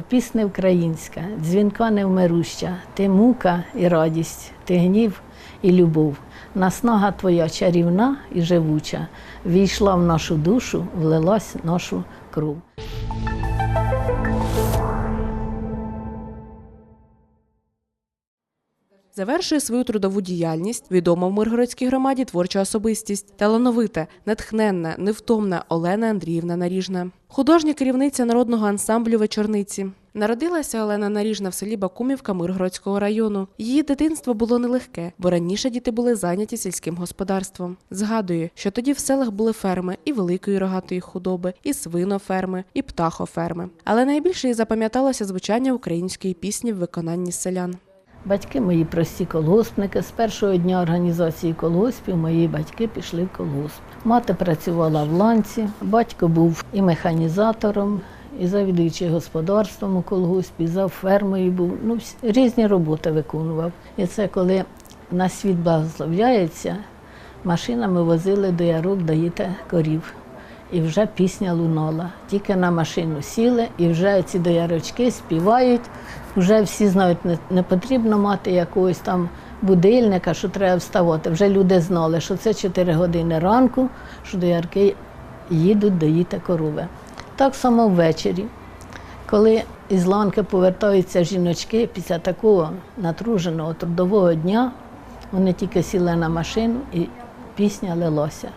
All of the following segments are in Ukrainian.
Пісня українська, дзвінка невмируща, ти мука і радість, ти гнів і любов. Наснага твоя чарівна і живуча, війшла в нашу душу, влилась в нашу кров. Завершує свою трудову діяльність відома в Миргородській громаді творча особистість, талановита, натхненна, невтомна Олена Андріївна Наріжна. Художня керівниця народного ансамблю вечорниці. Народилася Олена Наріжна в селі Бакумівка Миргородського району. Її дитинство було нелегке, бо раніше діти були зайняті сільським господарством. Згадує, що тоді в селах були ферми і великої рогатої худоби, і свиноферми, і птахоферми. Але найбільше їй запам'яталося звучання української пісні в виконанні селян. Батьки мої прості колгоспники. З першого дня організації колгоспів мої батьки пішли в колгосп. Мати працювала в ланці, батько був і механізатором, і завідуючий господарством у колгоспі, за фермою був. Ну, різні роботи виконував. І це коли на світ благословляється, машинами возили до ярок доїти корів. І вже пісня лунала. Тільки на машину сіли, і вже ці доярочки співають. Вже всі знають, не, потрібно мати якогось там будильника, що треба вставати. Вже люди знали, що це 4 години ранку, що доярки їдуть доїти корови. Так само ввечері, коли із ланки повертаються жіночки після такого натруженого трудового дня, вони тільки сіли на машину і пісня лилася.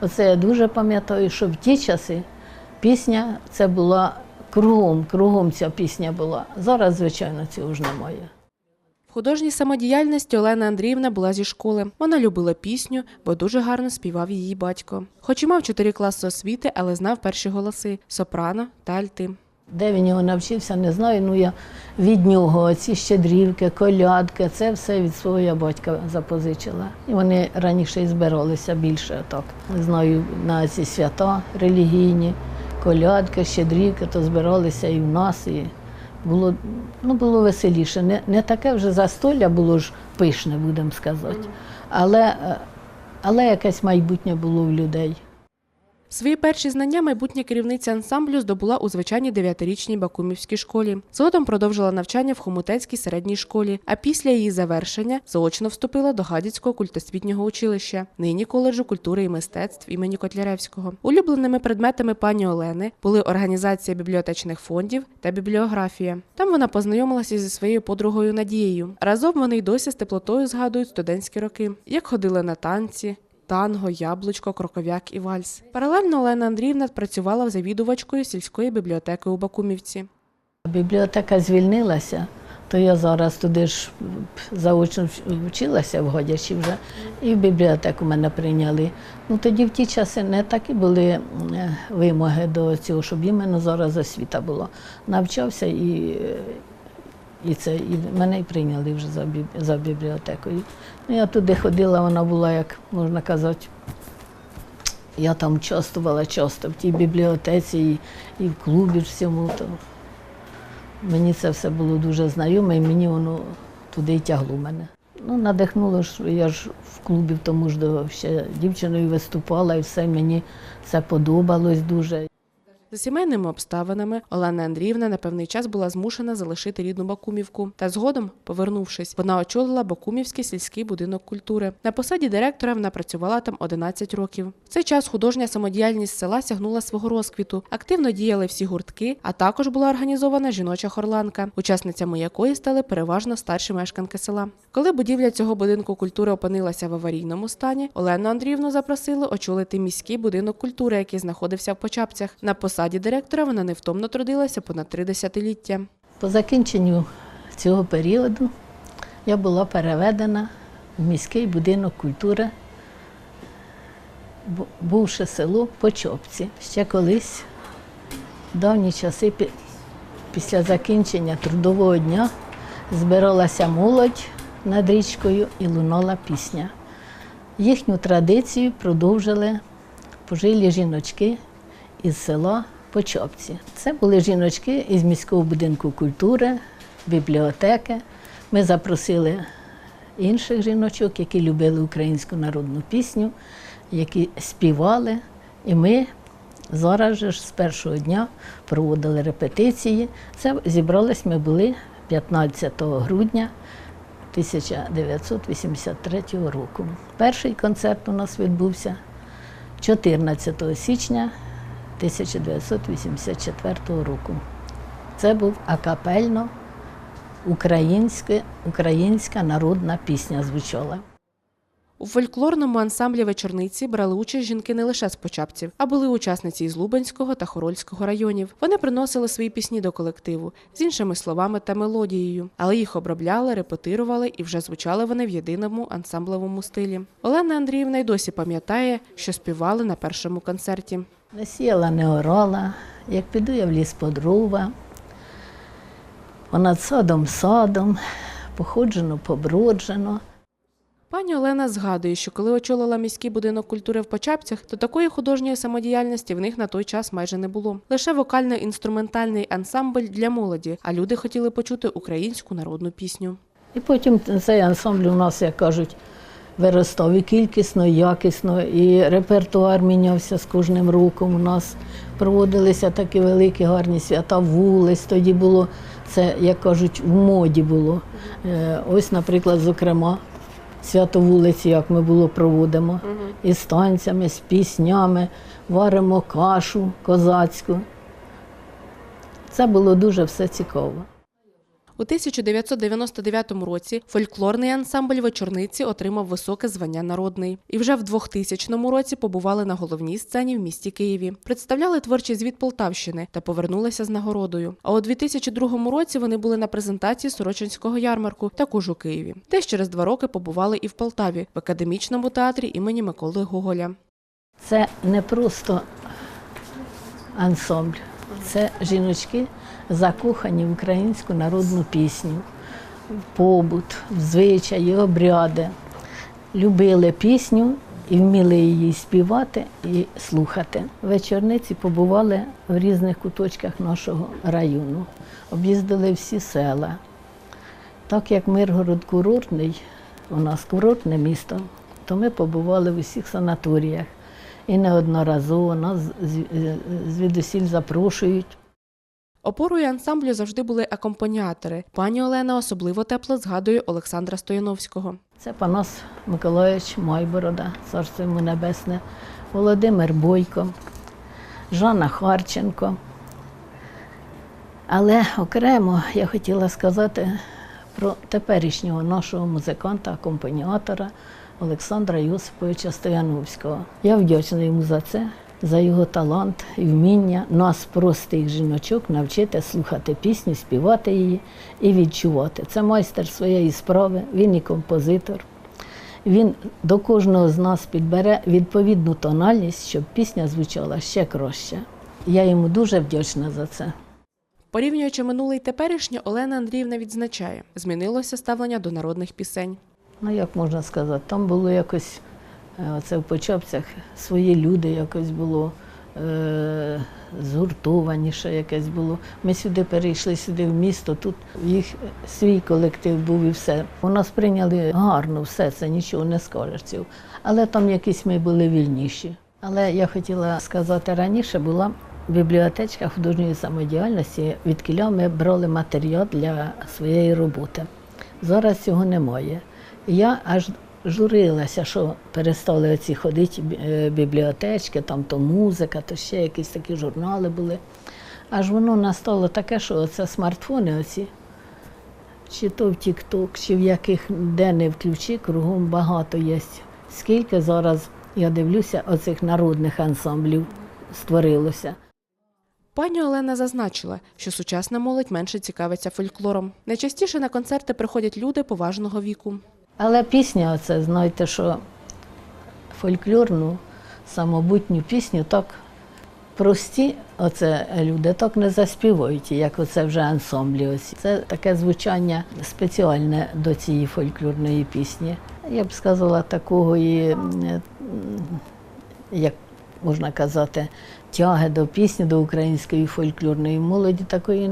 Оце я дуже пам'ятаю, що в ті часи пісня це була кругом, кругом ця пісня була. Зараз, звичайно, цього ж немає. В художній самодіяльності Олена Андріївна була зі школи. Вона любила пісню, бо дуже гарно співав її батько. Хоч і мав чотири класи освіти, але знав перші голоси сопрано та альти. Де він його навчився, не знаю. Ну я від нього ці щедрівки, колядки, це все від свого я батька запозичила. І вони раніше і збиралися більше так. Не знаю, на ці свята релігійні, колядки, щедрівки, то збиралися і в нас. І було, ну, було веселіше. Не, не таке вже застолля було ж пишне, будемо сказати. Але, е, але якесь майбутнє було в людей. Свої перші знання майбутня керівниця ансамблю здобула у звичайній дев'ятирічній Бакумівській школі. Згодом продовжила навчання в Хомутецькій середній школі, а після її завершення заочно вступила до Гадяцького культосвітнього училища, нині коледжу культури і мистецтв імені Котляревського. Улюбленими предметами пані Олени були організація бібліотечних фондів та бібліографія. Там вона познайомилася зі своєю подругою Надією. Разом вони й досі з теплотою згадують студентські роки, як ходили на танці, танго, яблучко, кроков'як і вальс. Паралельно Олена Андріївна працювала завідувачкою сільської бібліотеки у Бакумівці. Бібліотека звільнилася, то я зараз туди ж заочно вчилася в Годячі вже, і в бібліотеку мене прийняли. Ну тоді в ті часи не такі були е, вимоги до цього, щоб іменно зараз освіта була. Навчався і, і це, і мене й прийняли вже за, за бібліотекою. Ну, я туди ходила, вона була, як можна казати, я там участвувала часто в тій бібліотеці і, і в клубі всьому. То Мені це все було дуже знайоме, і мені воно туди й тягло мене. Ну, надихнуло ж, я ж в клубі тому до ще дівчиною виступала, і все мені це подобалось дуже. За сімейними обставинами Олена Андріївна на певний час була змушена залишити рідну Бакумівку. Та згодом, повернувшись, вона очолила Бакумівський сільський будинок культури. На посаді директора вона працювала там 11 років. В цей час художня самодіяльність села сягнула свого розквіту. Активно діяли всі гуртки, а також була організована жіноча хорланка, учасницями якої стали переважно старші мешканки села. Коли будівля цього будинку культури опинилася в аварійному стані, Олену Андріївну запросили очолити міський будинок культури, який знаходився в Почапцях. На посаді директора вона невтомно трудилася понад три десятиліття. По закінченню цього періоду я була переведена в міський будинок культури, бу- бувше село Почопці. Ще колись, в давні часи, після закінчення трудового дня, збиралася молодь над річкою і лунала пісня. Їхню традицію продовжили пожилі жіночки із села Почопці. Це були жіночки із міського будинку культури, бібліотеки. Ми запросили інших жіночок, які любили українську народну пісню, які співали. І ми Зараз же з першого дня проводили репетиції. Це зібрались ми були 15 грудня 1983 року. Перший концерт у нас відбувся 14 січня 1984 року. Це був акапельно українська народна пісня звучала. У фольклорному ансамблі вечорниці брали участь жінки не лише з Почапців, а були учасниці із Лубенського та Хорольського районів. Вони приносили свої пісні до колективу з іншими словами та мелодією, але їх обробляли, репетирували і вже звучали вони в єдиному ансамблевому стилі. Олена Андріївна й досі пам'ятає, що співали на першому концерті. Не сіяла, не орала, як піду я в ліс по дрова, понад садом садом, походжено, поброджено. Пані Олена згадує, що коли очолила міський будинок культури в Почапцях, то такої художньої самодіяльності в них на той час майже не було. Лише вокально-інструментальний ансамбль для молоді, а люди хотіли почути українську народну пісню. І потім цей ансамбль у нас, як кажуть, виростав і кількісно, і якісно, і репертуар мінявся з кожним роком. У нас проводилися такі великі гарні свята вулиць. Тоді було це, як кажуть, в моді було. Е, Ось, наприклад, зокрема, свято вулиці, як ми було проводимо, і з танцями, з піснями, варимо кашу козацьку. Це було дуже все цікаво. У 1999 році фольклорний ансамбль вечорниці отримав високе звання народний. І вже в 2000 році побували на головній сцені в місті Києві. Представляли творчий звіт Полтавщини та повернулися з нагородою. А у 2002 році вони були на презентації Сорочинського ярмарку, також у Києві. Десь через два роки побували і в Полтаві в академічному театрі імені Миколи Гоголя. Це не просто ансамбль, це жіночки, закохані в українську народну пісню, побут, звичаї, обряди. Любили пісню і вміли її співати і слухати. Вечорниці побували в різних куточках нашого району, об'їздили всі села. Так як Миргород курортний, у нас курортне місто, то ми побували в усіх санаторіях. І неодноразово нас звідусіль запрошують. Опорою ансамблю завжди були акомпаніатори. Пані Олена особливо тепло згадує Олександра Стояновського. Це Панас Миколаївич Майборода, царство йому небесне, Володимир Бойко, Жанна Харченко. Але окремо я хотіла сказати про теперішнього нашого музиканта, акомпаніатора Олександра Йосиповича Стояновського. Я вдячна йому за це, за його талант і вміння нас, простих жіночок, навчити слухати пісню, співати її і відчувати. Це майстер своєї справи, він і композитор. Він до кожного з нас підбере відповідну тональність, щоб пісня звучала ще краще. Я йому дуже вдячна за це. Порівнюючи минуле й теперішнє, Олена Андріївна відзначає, змінилося ставлення до народних пісень. Ну, як можна сказати, там було якось, е, оце в Почопцях, свої люди якось було е, згуртованіше якесь було. Ми сюди перейшли, сюди в місто, тут їх свій колектив був і все. У нас прийняли гарно все, це нічого не скажеш. Але там якісь ми були вільніші. Але я хотіла сказати, раніше була бібліотечка художньої самодіяльності, від кіля ми брали матеріал для своєї роботи. Зараз цього немає. Я аж журилася, що перестали оці ходити е, бібліотечки, там то музика, то ще якісь такі журнали були. Аж воно настало таке, що це смартфони оці, чи то в Тік-Ток, чи в яких де не включи, кругом багато є. Скільки зараз, я дивлюся, оцих народних ансамблів створилося. Пані Олена зазначила, що сучасна молодь менше цікавиться фольклором. Найчастіше на концерти приходять люди поважного віку. Але пісня, оце, знаєте, що фольклорну, самобутню пісню так прості оце люди так не заспівають, як оце вже ансамблі. Оці. Це таке звучання спеціальне до цієї фольклорної пісні. Я б сказала, такого і, як можна казати, тяги до пісні, до української фольклорної молоді такої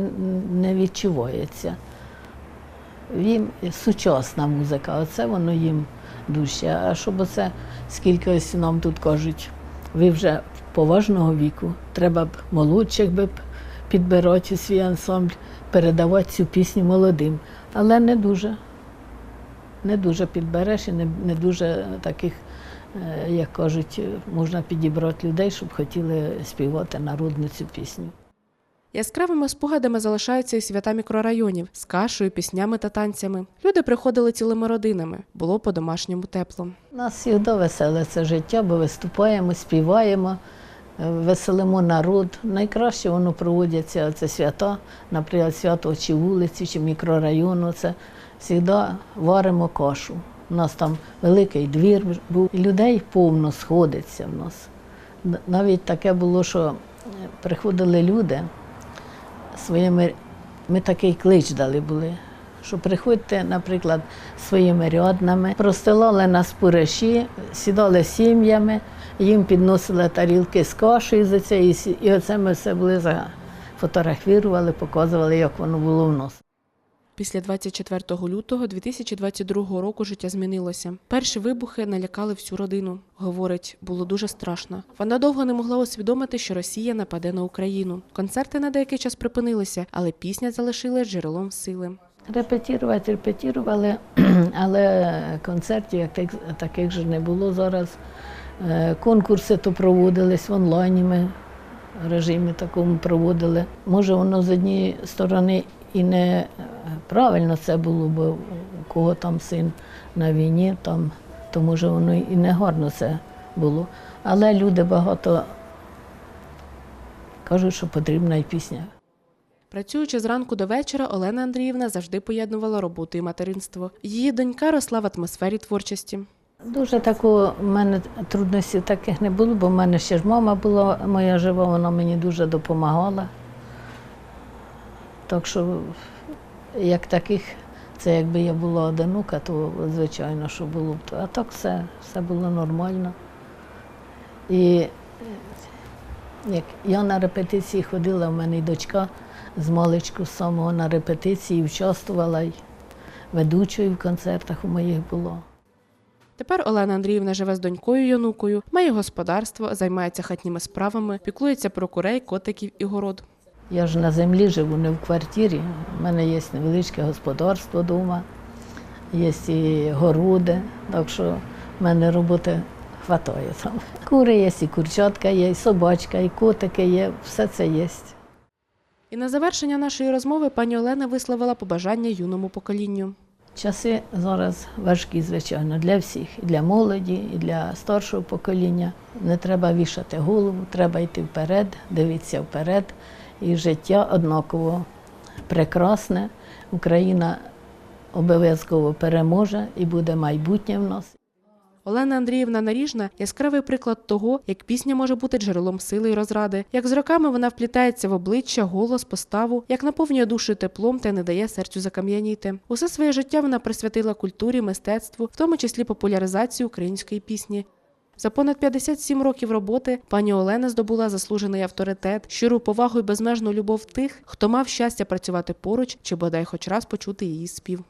не відчувається їм сучасна музика, оце воно їм дужче. А щоб оце, скільки ось нам тут кажуть, ви вже поважного віку. Треба б молодших би підбирати свій ансамбль, передавати цю пісню молодим. Але не дуже. Не дуже підбереш і не, не дуже таких, е, як кажуть, можна підібрати людей, щоб хотіли співати народну цю пісню. Яскравими спогадами залишаються і свята мікрорайонів з кашею, піснями та танцями. Люди приходили цілими родинами, було по-домашньому тепло. У нас завжди веселе це життя, бо виступаємо, співаємо, е, веселимо народ. Найкраще воно проводяться це свята, наприклад, свято чи вулиці, чи мікрорайону. Це завжди варимо кашу. У нас там великий двір був, людей повно сходиться в нас. Навіть таке було, що е, приходили люди своїми, ми такий клич дали були, що приходьте, наприклад, своїми ряднами, простилали нас пуриші, сідали сім'ями, їм підносили тарілки з кашею за це, і і оце ми все були зафотографували, показували, як воно було в нас. Після 24 лютого 2022 року життя змінилося. Перші вибухи налякали всю родину. Говорить, було дуже страшно. Вона довго не могла усвідомити, що Росія нападе на Україну. Концерти на деякий час припинилися, але пісня залишилась джерелом сили. Репетірувати, репетірували, але концертів як таких же не було зараз. Е, Конкурси то проводились в онлайні. Ми режимі такому проводили. Може, воно з однієї сторони і не е, правильно це було, бо у кого там син на війні, там, то може воно і не гарно це було. Але люди багато кажуть, що потрібна і пісня. Працюючи зранку до вечора, Олена Андріївна завжди поєднувала роботу і материнство. Її донька росла в атмосфері творчості. Дуже такого в мене трудностей таких не було, бо в мене ще ж мама була моя жива, вона мені дуже допомагала. Так що, як таких, це якби я була одинока, то звичайно, що було б. А так все, все було нормально. І як я на репетиції ходила, в мене і дочка з маличку з самого на репетиції участвувала, і ведучою в концертах у моїх було. Тепер Олена Андріївна живе з донькою й онукою, має господарство, займається хатніми справами, піклується про курей, котиків і город. Я ж на землі живу, не в квартирі. У мене є невеличке господарство вдома, є і городи, так що в мене роботи вистачає там. Кури є, і курчатка є, і собачка, і котики є, все це є. І на завершення нашої розмови пані Олена висловила побажання юному поколінню. Часи зараз важкі, звичайно, для всіх, і для молоді, і для старшого покоління. Не треба вішати голову, треба йти вперед, дивитися вперед. І життя однаково прекрасне. Україна обов'язково переможе і буде майбутнє в нас. Олена Андріївна Наріжна яскравий приклад того, як пісня може бути джерелом сили й розради, як з роками вона вплітається в обличчя, голос, поставу, як наповнює душу теплом та не дає серцю закам'яніти. Усе своє життя вона присвятила культурі, мистецтву, в тому числі популяризації української пісні. За понад 57 років роботи пані Олена здобула заслужений авторитет, щиру повагу і безмежну любов тих, хто мав щастя працювати поруч чи бодай хоч раз почути її спів.